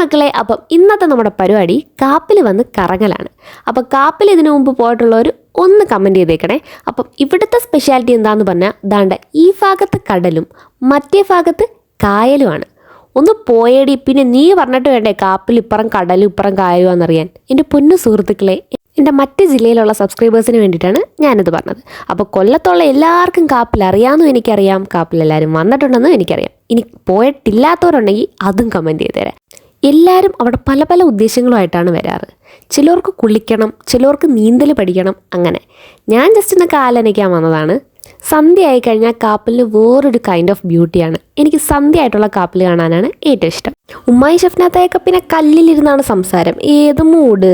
മക്കളെ അപ്പം ഇന്നത്തെ നമ്മുടെ പരിപാടി കാപ്പിൽ വന്ന് കറങ്ങലാണ്. അപ്പം കാപ്പിൽ ഇതിനു മുമ്പ് പോയിട്ടുള്ളവർ ഒന്ന് കമന്റ് ചെയ്തേക്കണേ. അപ്പം ഇവിടുത്തെ സ്പെഷ്യാലിറ്റി എന്താന്ന് പറഞ്ഞാൽ ദാണ്ട ഈ ഭാഗത്ത് കടലും മറ്റേ ഭാഗത്ത് കായലുമാണ്. ഒന്ന് പോയടി പിന്നെ നീ പറഞ്ഞിട്ട് വേണ്ടേ കാപ്പിൽ ഇപ്പുറം കടലും ഇപ്പുറം കായലുമാണെന്നറിയാൻ എന്റെ പൊന്നു സുഹൃത്തുക്കളെ എന്റെ മറ്റ് ജില്ലയിലുള്ള സബ്സ്ക്രൈബേഴ്സിന് വേണ്ടിയിട്ടാണ് ഞാനിത് പറഞ്ഞത്. അപ്പോൾ കൊല്ലത്തുള്ള എല്ലാവർക്കും കാപ്പിൽ അറിയാമെന്നും എനിക്കറിയാം. കാപ്പിൽ എല്ലാവരും വന്നിട്ടുണ്ടെന്നും എനിക്കറിയാം. ഇനി പോയിട്ടില്ലാത്തവരുണ്ടെങ്കിൽ അതും കമന്റ് ചെയ്തേരാം എല്ലാവരും അവിടെ പല പല ഉദ്ദേശങ്ങളുമായിട്ടാണ് വരാറ്. ചിലർക്ക് കുളിക്കണം ചിലർക്ക് നീന്തൽ പഠിക്കണം അങ്ങനെ. ഞാൻ ജസ്റ്റ് ഒന്ന് കാലനയ്ക്കാൻ വന്നതാണ്. സന്ധ്യ ആയി കഴിഞ്ഞാൽ കാപ്പിലിന് വേറൊരു കൈൻഡ് ഓഫ് ബ്യൂട്ടിയാണ് എനിക്ക് സന്ധ്യ ആയിട്ടുള്ള കാപ്പിൽ കാണാനാണ് ഏറ്റവും ഇഷ്ടം. ഉമ്മായി ഷഫ്നാത്തായൊക്കെ പിന്നെ കല്ലിലിരുന്നാണ് സംസാരം. ഏത് മൂഡ്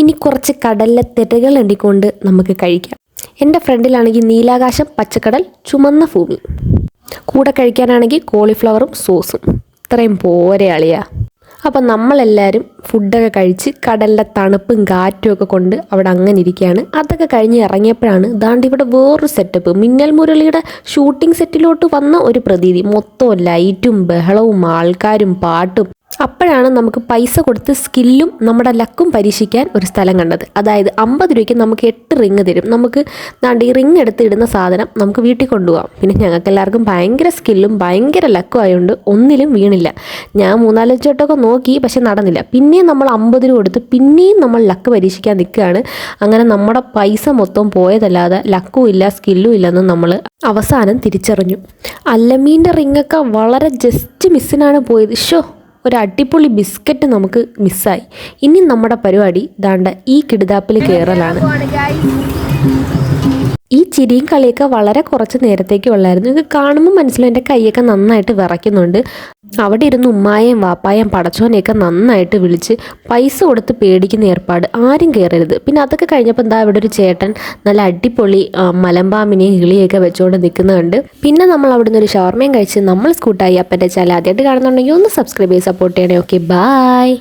ഇനി കുറച്ച് കടലിലെ തെറ്റുകൾ എണ്ണിക്കൊണ്ട് നമുക്ക് കഴിക്കാം. എന്റെ ഫ്രണ്ടിലാണെങ്കിൽ നീലാകാശം പച്ചക്കടൽ ചുമന്ന ഭൂമി. കൂടെ കഴിക്കാനാണെങ്കിൽ കോളിഫ്ലവറും സോസും ഇത്രയും പോരെ അളിയാ. അപ്പം നമ്മളെല്ലാവരും ഫുഡൊക്കെ കഴിച്ച് കടലിലെ തണുപ്പും കാറ്റും ഒക്കെ കൊണ്ട് അവിടെ അങ്ങനെ ഇരിക്കുകയാണ്. അതൊക്കെ കഴിഞ്ഞ് ഇറങ്ങിയപ്പോഴാണ് ദാണ്ട് ഇവിടെ വേറൊരു സെറ്റപ്പ് മിന്നൽ മുരളിയുടെ ഷൂട്ടിംഗ് സെറ്റിലോട്ട് വന്ന ഒരു പ്രതീതി. മൊത്തം ലൈറ്റും ബഹളവും ആൾക്കാരും പാട്ടും അപ്പോഴാണ് നമുക്ക് പൈസ കൊടുത്ത് സ്കില്ലും നമ്മുടെ ലക്കും പരീക്ഷിക്കാൻ ഒരു സ്ഥലം കണ്ടത്. അതായത് അമ്പത് രൂപയ്ക്ക് നമുക്ക് എട്ട് റിങ് തരും. നമുക്ക് ഈ റിങ് എടുത്ത് ഇടുന്ന സാധനം നമുക്ക് വീട്ടിൽ കൊണ്ടുപോകാം. പിന്നെ ഞങ്ങൾക്ക് എല്ലാവർക്കും ഭയങ്കര സ്കില്ലും ഭയങ്കര ലക്കും ആയതുകൊണ്ട് ഒന്നിലും വീണില്ല. ഞാൻ മൂന്നാലഞ്ച് വട്ടമൊക്കെ നോക്കി പക്ഷെ നടന്നില്ല. പിന്നെയും നമ്മൾ അമ്പത് രൂപ കൊടുത്ത് പിന്നെയും നമ്മൾ ലക്ക് പരീക്ഷിക്കാൻ നിൽക്കുകയാണ്. അങ്ങനെ നമ്മുടെ പൈസ മൊത്തം പോയതല്ലാതെ ലക്കും ഇല്ല സ്കില്ലും ഇല്ലെന്ന് നമ്മൾ അവസാനം തിരിച്ചറിഞ്ഞു. അല്ലമീന്റെ റിങ്ങൊക്കെ വളരെ ജസ്റ്റ് മിസ്സിനാണ് പോയത്. ഷോ ഒരു അടിപൊളി ബിസ്ക്കറ്റ് നമുക്ക് മിസ്സായി. ഇനി നമ്മുടെ പരിപാടി ദാണ്ട ഈ കിടുതാപ്പിൽ കയറലാണ് ഈ ചിരിയും കളിയൊക്കെ വളരെ കുറച്ച് നേരത്തേക്ക് ഉള്ളായിരുന്നു. ഇത് കാണുമ്പോൾ മനസ്സിലും എന്റെ കൈയൊക്കെ നന്നായിട്ട് വിറയ്ക്കുന്നുണ്ട്. അവിടെ ഇരുന്ന് ഉമ്മായേയും വാപ്പായേയും പടച്ചോനെയൊക്കെ നന്നായിട്ട് വിളിച്ച് പൈസ കൊടുത്ത് പേടിക്കുന്ന ഏർപ്പാട്. ആരും കയറരുത് പിന്നെ അതൊക്കെ കഴിഞ്ഞപ്പോൾ എന്താ ഇവിടെ ഒരു ചേട്ടൻ നല്ല അടിപൊളി മലമ്പാമ്പിനെയും കിളിയൊക്കെ വെച്ചുകൊണ്ട് നിൽക്കുന്നുണ്ട് പിന്നെ നമ്മൾ അവിടുന്ന് ഒരു ഷവർമയും കഴിച്ച് നമ്മൾ സ്കൂട്ടായി അപ്പന്റെ ചാനൽ ആദ്യമായിട്ട് കാണുന്നുണ്ടെങ്കിൽ ഒന്ന് സബ്സ്ക്രൈബ് ചെയ്ത് സപ്പോർട്ട് ചെയ്യണേ. Okay bye